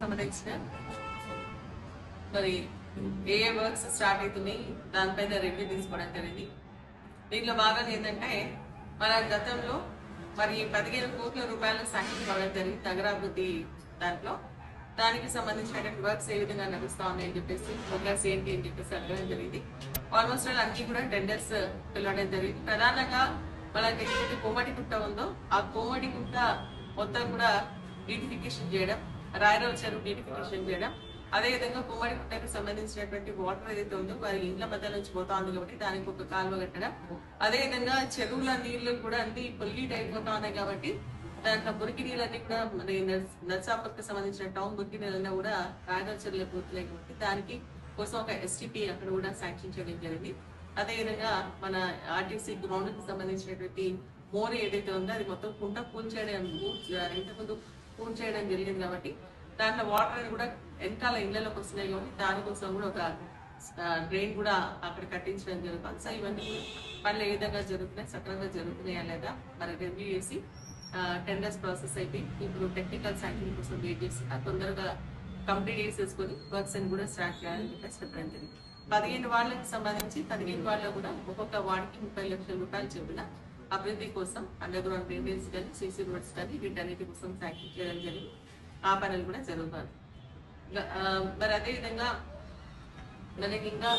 సంబంధించిన మరి ఏ ఏ works start అవుతున్నాయి దానిపైన రివ్యూ తీసుకోవడం జరిగింది. దీంట్లో బాగా ఏంటంటే మన గతంలో మరి పదిహేను కోట్ల రూపాయలు శాంక్షన్ ఇవ్వడం జరిగింది నగరాభివృద్ధి దాంట్లో. దానికి సంబంధించినటువంటి వర్క్స్ ఏ విధంగా నడుస్తా ఉన్నాయని చెప్పేసి ప్రోగ్రెస్ ఏంటి అని చెప్పేసి అడగడం జరిగింది. ఆల్మోస్ట్ ఆల్ అన్ని కూడా టెండర్స్ పిలవడం జరిగింది. ప్రధానంగా మనకి ఏదైతే కోమటి గుట్ట ఉందో ఆ కోమటి గుట్ట మొత్తం కూడా బ్యూటిఫికేషన్ చేయడం రాయరావు చెరువు బ్యూటిఫికేషన్ చేయడం. అదే విధంగా గుట్టకు సంబంధించినటువంటి వాటర్ ఏదైతే ఉందో వారి ఇండ్ల మధ్య నుంచి పోతా ఉంది కాబట్టి దానికి ఒక కాలువ కట్టడం. అదే విధంగా చెరువుల నీళ్ళు కూడా అన్ని పొల్యూట్ అయిపోతా ఉన్నాయి కాబట్టి దాంట్లో మురికి నీళ్ళన్నీ కూడా మరి నర్సాపూర్కి సంబంధించిన టౌన్ మురికి నీళ్ళన్నీ కూడా రాయరావు చెరువులో పోతున్నాయి కాబట్టి దానికి కోసం ఒక ఎస్టీపీ అక్కడ కూడా శాంక్షన్ చేయడం జరిగింది. అదే విధంగా మన ఆర్టీసీ గ్రౌండ్కి సంబంధించినటువంటి మోర్ ఏదైతే ఉందో అది మొత్తం కుంట పూల్ చేయడం ఇంతకుముందు పూల్ చేయడం జరిగింది కాబట్టి దాంట్లో వాటర్ కూడా వెనకాల ఇళ్ళలోకి వస్తున్నాయి కాబట్టి దానికోసం కూడా ఒక డ్రైన్ కూడా అక్కడ కట్టించడం జరుగుతుంది. సో ఇవన్నీ పనులు ఏ విధంగా జరుగుతున్నాయి సక్రమంగా జరుగుతున్నాయా లేదా మరి రివ్యూ చేసి టెండర్స్ ప్రాసెస్ అయితే ఇప్పుడు టెక్నికల్ శాంక్షన్ కోసం వెయిట్ చేసి తొందరగా కంప్లీట్ చేసేసుకొని వర్క్స్ అని కూడా స్టార్ట్ చేయాలని చెప్పేసి చెప్పడం జరిగింది. పదిహేను వాళ్ళకి సంబంధించి పదిహేను వార్డులో కూడా ఒక్కొక్క వార్డుకి ముప్పై లక్షల రూపాయలు చెప్పిన అభివృద్ధి కోసం అండర్ గ్రౌండ్ డ్రైనేజ్ కానీ సీసీ రోడ్స్ కానీ వీటన్నిటి కోసం శాంక్షన్ చేయడం జరిగింది. ఆ పనులు కూడా జరుగుతుంది మరి అదేవిధంగా మనకి ఇంకా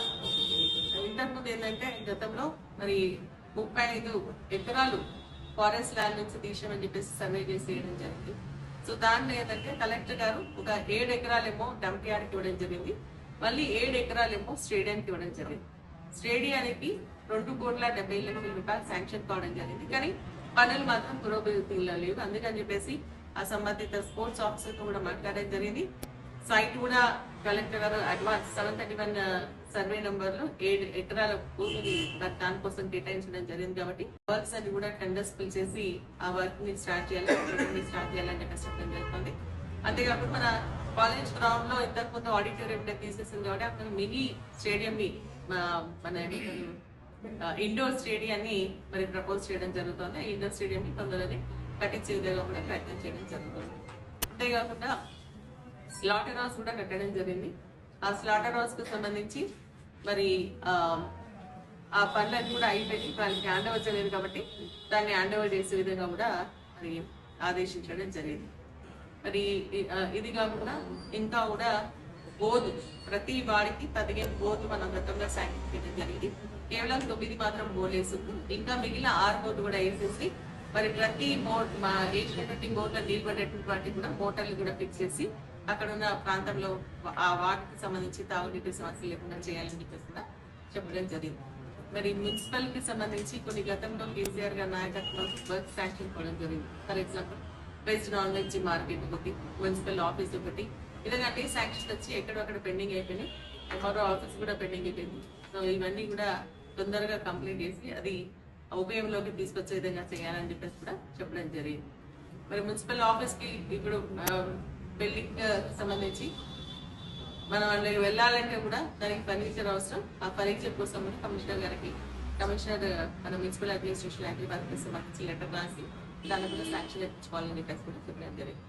ఇంతకుముందు ఏంటంటే గతంలో మరి ముప్పై ఐదు ఎకరాలు ఫారెస్ట్ ల్యాండ్ నుంచి తీసామని చెప్పేసి సర్వే చేసి వేయడం జరిగింది. సో దాంట్లో ఏంటంటే కలెక్టర్ గారు ఒక ఏడు ఎకరాలేమో డంప్ యార్డ్కి ఇవ్వడం జరిగింది. మళ్ళీ ఏడు ఎకరాలేమో స్టేడియంకి ఇవ్వడం జరిగింది. స్టేడియానికి రెండు కోట్ల డెబ్బై లక్షల రూపాయలు శాంక్షన్ కావడం జరిగింది. కానీ పనులు మాత్రం పురోగతిలో లేవు. అందుకని చెప్పేసి ఆ సంబంధిత స్పోర్ట్స్ ఆఫీసర్ కూడా మాట్లాడడం జరిగింది. సైట్ కూడా కలెక్టర్ గారు advance seven thirty one survey నంబర్లో ఏడు ఎకరాల భూమిని దా- దానికోసం కేటాయించడం జరిగింది కాబట్టి వర్క్స్ అన్ని కూడా టెండర్స్ పిలిచేసి ఆ వర్క్ని స్టార్ట్ చేయాలి స్టార్ట్ చేయాలని కష్టపడం జరుగుతుంది. అంతేకాకుండా మన కాలేజ్ గ్రౌండ్లో ఇంతకు ముందు ఆడిటోరియం తీసేసింది కాబట్టి అక్కడ మినీ స్టేడియం ని మన ఇండోర్ స్టేడియాన్ని మరి ప్రపోజ్ చేయడం జరుగుతుంది. ఇండోర్ స్టేడియం ని తొందరనే కట్టించే విధంగా కూడా ప్రయత్నం చేయడం జరుగుతుంది. అంతేకాకుండా స్లాటర్ హౌస్ కూడా కట్టడం జరిగింది. ఆ స్లాటర్ హౌస్కు సంబంధించి మరి ఆ ఆ పనులన్నీ కూడా అయిపోయి వాళ్ళకి హ్యాండ్ ఓవర్ చేయలేదు కాబట్టి దాన్ని హ్యాండ్ ఓవర్ చేసే విధంగా కూడా మరి ఆదేశించడం జరిగింది. మరి ఇది కాకుండా ఇంకా కూడా బోధు. ప్రతి వారికి తదిగే బోధు మనం గతంలో శాంక్షన్ జరిగింది. కేవలం తొమ్మిది మాత్రం బోర్లేసు ఇంకా మిగిలిన ఆరు బోర్డు కూడా వేసేసి మరి ప్రతి మోట్ మా వేసినటువంటి మోటార్ నిలబడేటువంటి కూడా మోటార్లు కూడా ఫిక్స్ చేసి అక్కడ ఉన్న ప్రాంతంలో ఆ వాటికి సంబంధించి తాగునీటి సమస్య లేకుండా చేయాలని చెప్పేసి చెప్పడం జరిగింది. మరి మున్సిపల్కి సంబంధించి కొన్ని గతంలో కేసీఆర్ గారి నాయకత్వం వర్క్ శాంక్షన్ కావడం జరిగింది. For example veg non veg market ఒకటి మున్సిపల్ ఆఫీస్ ఒకటి ఇలాగ అన్ని శాంక్షన్ వచ్చి ఎక్కడొక్కడ పెండింగ్ అయిపోయినాయి మరో ఆఫీస్ కూడా పెండింగ్ అయిపోయింది సో ఇవన్నీ కూడా తొందరగా కంప్లీట్ చేసి అది ఉపయోగంలోకి తీసుకొచ్చే విధంగా చేయాలని చెప్పేసి కూడా చెప్పడం జరిగింది. మరి మున్సిపల్ ఆఫీస్కి ఇప్పుడు బిల్డింగ్ సంబంధించి మనం అందులోకి వెళ్ళాలంటే కూడా దానికి ఫర్నిచర్ అవసరం. ఆ ఫర్నిచర్ కోసం కూడా కమిషనర్ గారికి కమిషనర్ మన మున్సిపల్ అడ్మినిస్ట్రేషన్ యాక్టివ్ వర్క్ సంబంధించి లెటర్ రాసి దాన్ని కూడా శాంక్షన్ ఇప్పించుకోవాలని చెప్పేసి కూడా చెప్పడం జరిగింది